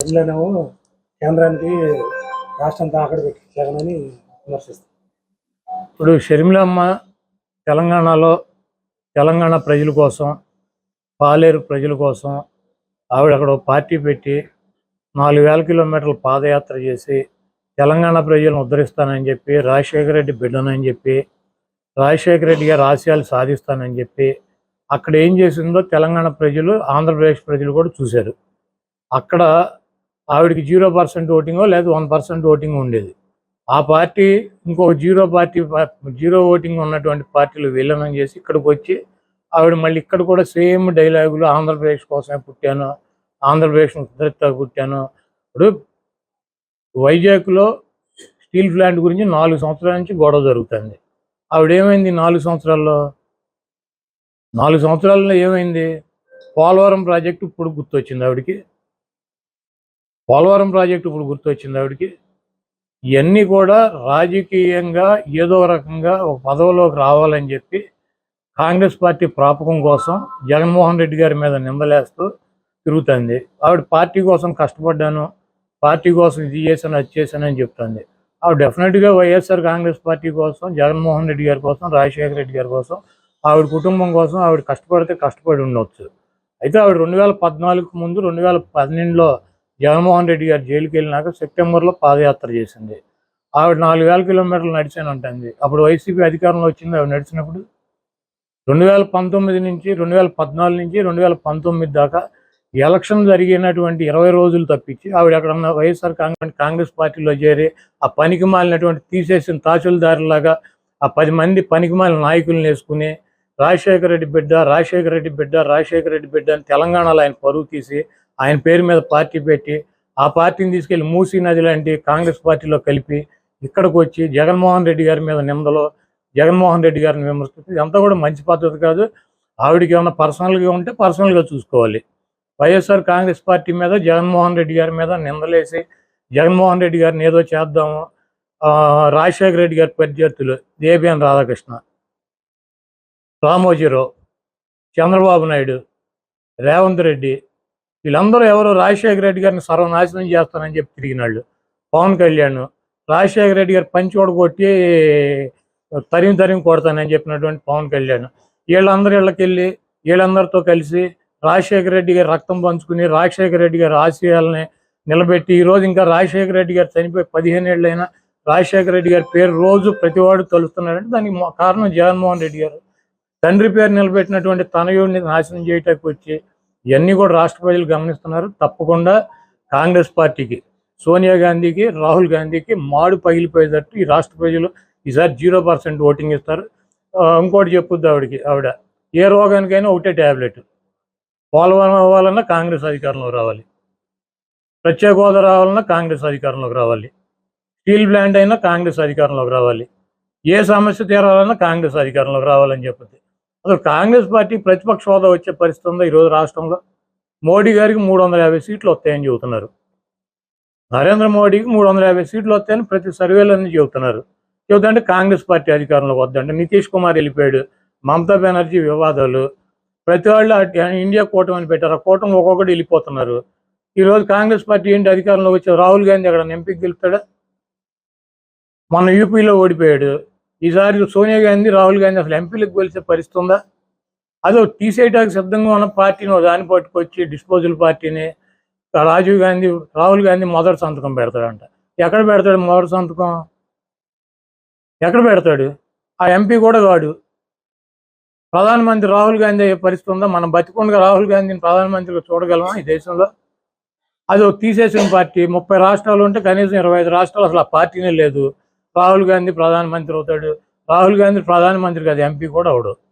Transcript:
ప్రజలనేమో కేంద్రానికి రాష్ట్రం తాకడ జగనని విమర్శిస్తారు. ఇప్పుడు షర్మిలమ్మ తెలంగాణలో తెలంగాణ ప్రజల కోసం పాలేరు ప్రజల కోసం ఆవిడ అక్కడ పార్టీ పెట్టి నాలుగు వేల కిలోమీటర్ల పాదయాత్ర చేసి తెలంగాణ ప్రజలను ఉద్ధరిస్తానని చెప్పి రాజశేఖర రెడ్డి బిడ్డనని చెప్పి రాజశేఖర రెడ్డి గారు ఆశయాలు సాధిస్తానని చెప్పి అక్కడ ఏం చేసిందో తెలంగాణ ప్రజలు ఆంధ్రప్రదేశ్ ప్రజలు కూడా చూశారు. అక్కడ ఆవిడకి జీరో పర్సెంట్ ఓటింగో లేదా వన్ పర్సెంట్ ఓటింగ్ ఉండేది. ఆ పార్టీ ఇంకో జీరో పార్టీ జీరో ఓటింగ్ ఉన్నటువంటి పార్టీలు విలీనం చేసి ఇక్కడికి వచ్చి ఆవిడ మళ్ళీ ఇక్కడ కూడా సేమ్ డైలాగులు ఆంధ్రప్రదేశ్ కోసమే పుట్టాను ఆంధ్రప్రదేశ్ ఉద్ధరిత పుట్టాను. ఇప్పుడు వైజాగ్లో స్టీల్ ప్లాంట్ గురించి నాలుగు సంవత్సరాల నుంచి గొడవ జరుగుతుంది. ఆవిడ ఏమైంది నాలుగు సంవత్సరాల్లో? నాలుగు సంవత్సరాల్లో ఏమైంది? పోలవరం ప్రాజెక్టు ఇప్పుడు గుర్తొచ్చింది ఆవిడకి. పోలవరం ప్రాజెక్టు ఇప్పుడు గుర్తొచ్చింది ఆవిడకి. ఇవన్నీ కూడా రాజకీయంగా ఏదో రకంగా ఒక పదవిలోకి రావాలని చెప్పి కాంగ్రెస్ పార్టీ ప్రాపకం కోసం జగన్మోహన్ రెడ్డి గారి మీద నిందలేస్తూ తిరుగుతుంది. ఆవిడ పార్టీ కోసం కష్టపడ్డాను పార్టీ కోసం ఇది చేశాను అది చేశాను అని చెప్తుంది. ఆవిడ డెఫినెట్గా వైఎస్ఆర్ కాంగ్రెస్ పార్టీ కోసం జగన్మోహన్ రెడ్డి గారి కోసం రాజశేఖర రెడ్డి గారి కోసం ఆవిడ కుటుంబం కోసం ఆవిడ కష్టపడితే కష్టపడి ఉండొచ్చు. అయితే ఆవిడ రెండు వేల పద్నాలుగు ముందు రెండు వేల పన్నెండులో జగన్మోహన్ రెడ్డి గారు జైలుకి వెళ్ళినాక సెప్టెంబర్లో పాదయాత్ర చేసింది. ఆవిడ నాలుగు వేల కిలోమీటర్లు నడిచాను ఉంటుంది అప్పుడు వైసీపీ అధికారంలో వచ్చింది ఆవిడ నడిచినప్పుడు. రెండు వేల పంతొమ్మిది నుంచి రెండు వేల పద్నాలుగు నుంచి రెండు వేల పంతొమ్మిది దాకా ఎలక్షన్ జరిగినటువంటి ఇరవై రోజులు తప్పించి ఆవిడ అక్కడ ఉన్న వైఎస్ఆర్ కాంగ్రెస్ కాంగ్రెస్ పార్టీలో చేరి ఆ పనికి మాలినటువంటి తీసేసిన తహసీల్దారులాగా ఆ పది మంది పనికి మాలిన నాయకులను వేసుకుని రాజశేఖర రెడ్డి బిడ్డ రాజశేఖర రెడ్డి బిడ్డ రాజశేఖర రెడ్డి బిడ్డ అని తెలంగాణలో ఆయన పరువు తీసి ఆయన పేరు మీద పార్టీ పెట్టి ఆ పార్టీని తీసుకెళ్ళి మూసీ నది లాంటి కాంగ్రెస్ పార్టీలో కలిపి ఇక్కడికి వచ్చి జగన్మోహన్ రెడ్డి గారి మీద నిందలు జగన్మోహన్ రెడ్డి గారిని విమర్శిస్తుంది ఇదంతా కూడా మంచి పద్ధతి కాదు. ఆవిడకి ఏమైనా పర్సనల్గా ఉంటే పర్సనల్గా చూసుకోవాలి. వైఎస్ఆర్ కాంగ్రెస్ పార్టీ మీద జగన్మోహన్ రెడ్డి గారి మీద నిందలేసి జగన్మోహన్ రెడ్డి గారిని ఏదో చేద్దాము. రాజశేఖర రెడ్డి గారి ప్రత్యర్థులు దేబిఎన్ రాధాకృష్ణ రామోజీరావు చంద్రబాబు నాయుడు రేవంత్ రెడ్డి వీళ్ళందరూ ఎవరు రాజశేఖర రెడ్డి గారిని సర్వనాశనం చేస్తానని చెప్పి తిరిగినాళ్ళు. పవన్ కళ్యాణ్ రాజశేఖర రెడ్డి గారు పంచోడు కొట్టి తరిమి తరిమి కొడతానని చెప్పినటువంటి పవన్ కళ్యాణ్. వీళ్ళందరూ ఇళ్ళకి వీళ్ళందరితో కలిసి రాజశేఖర రెడ్డి గారి రక్తం పంచుకుని రాజశేఖర రెడ్డి గారి ఆశయాలని నిలబెట్టి ఈ రోజు ఇంకా రాజశేఖర రెడ్డి గారు చనిపోయి పదిహేను ఏళ్ళైనా రాజశేఖర రెడ్డి గారి పేరు రోజు ప్రతివాడు తలుస్తున్నాడంటే దానికి కారణం జగన్మోహన్ రెడ్డి గారు. తండ్రి పేరు నిలబెట్టినటువంటి తనయుడిని నాశనం చేయటానికి వచ్చి ఇవన్నీ కూడా రాష్ట్ర ప్రజలు గమనిస్తున్నారు. తప్పకుండా కాంగ్రెస్ పార్టీకి సోనియా గాంధీకి రాహుల్ గాంధీకి మాడు పగిలిపోయేటట్టు ఈ రాష్ట్ర ప్రజలు ఈసారి జీరో పర్సెంట్ ఓటింగ్ ఇస్తారు. ఇంకోటి చెప్పుద్ది ఆవిడకి ఆవిడ ఏ రోగానికైనా ఒకటే ట్యాబ్లెట్ పోలవరం అవ్వాలన్నా కాంగ్రెస్ అధికారంలోకి రావాలి. ప్రత్యేక హోదా రావాలన్నా కాంగ్రెస్ అధికారంలోకి రావాలి. స్టీల్ ప్లాంట్ అయినా కాంగ్రెస్ అధికారంలోకి రావాలి. ఏ సమస్య తీరాలన్నా కాంగ్రెస్ అధికారంలోకి రావాలని చెప్పింది అసలు కాంగ్రెస్ పార్టీ ప్రతిపక్ష హోదా వచ్చే పరిస్థితి ఉందా ఈరోజు రాష్ట్రంలో? మోడీ గారికి మూడు వందల యాభై సీట్లు వస్తాయని చెబుతున్నారు. నరేంద్ర మోడీకి మూడు వందల యాభై సీట్లు వస్తాయని ప్రతి సర్వేలన్నీ చెబుతున్నారు. చెబుతుంటే కాంగ్రెస్ పార్టీ అధికారంలోకి వద్దంటే నితీష్ కుమార్ వెళ్ళిపోయాడు. మమతా బెనర్జీ వివాదాలు. ప్రతి వాళ్ళు అటు ఇండియా కూటమి అని పెట్టారు. ఆ కూటమి ఒక్కొక్కటి వెళ్ళిపోతున్నారు. ఈరోజు కాంగ్రెస్ పార్టీ ఏంటి అధికారంలోకి వచ్చే రాహుల్ గాంధీ అక్కడ ఎంపీకి గెలుపుతాడా? మొన్న యూపీలో ఓడిపోయాడు. ఈసారి సోనియా గాంధీ రాహుల్ గాంధీ అసలు ఎంపీలకు గెలిచే పరిస్థితి ఉందా? అదో తీసేయడానికి సిద్ధంగా ఉన్న పార్టీని దాన్ని పట్టుకొచ్చి డిస్పోజల్ పార్టీని రాజీవ్ గాంధీ రాహుల్ గాంధీ మొదటి సంతకం పెడతాడంట. ఎక్కడ పెడతాడు మొదటి సంతకం? ఎక్కడ పెడతాడు? ఆ ఎంపీ కూడా కాడు. ప్రధానమంత్రి రాహుల్ గాంధీ అయ్యే పరిస్థితి ఉందా? మనం బతికుండగా రాహుల్ గాంధీని ప్రధానమంత్రిగా చూడగలమా ఈ దేశంలో? అది తీసేసిన పార్టీ ముప్పై రాష్ట్రాలు ఉంటే కనీసం ఇరవై ఐదు రాష్ట్రాలు అసలు ఆ పార్టీనే లేదు. రాహుల్ గాంధీ ప్రధానమంత్రి అవుతాడు. రాహుల్ గాంధీ ప్రధానమంత్రి కాదు ఎంపీ కూడా అవడు.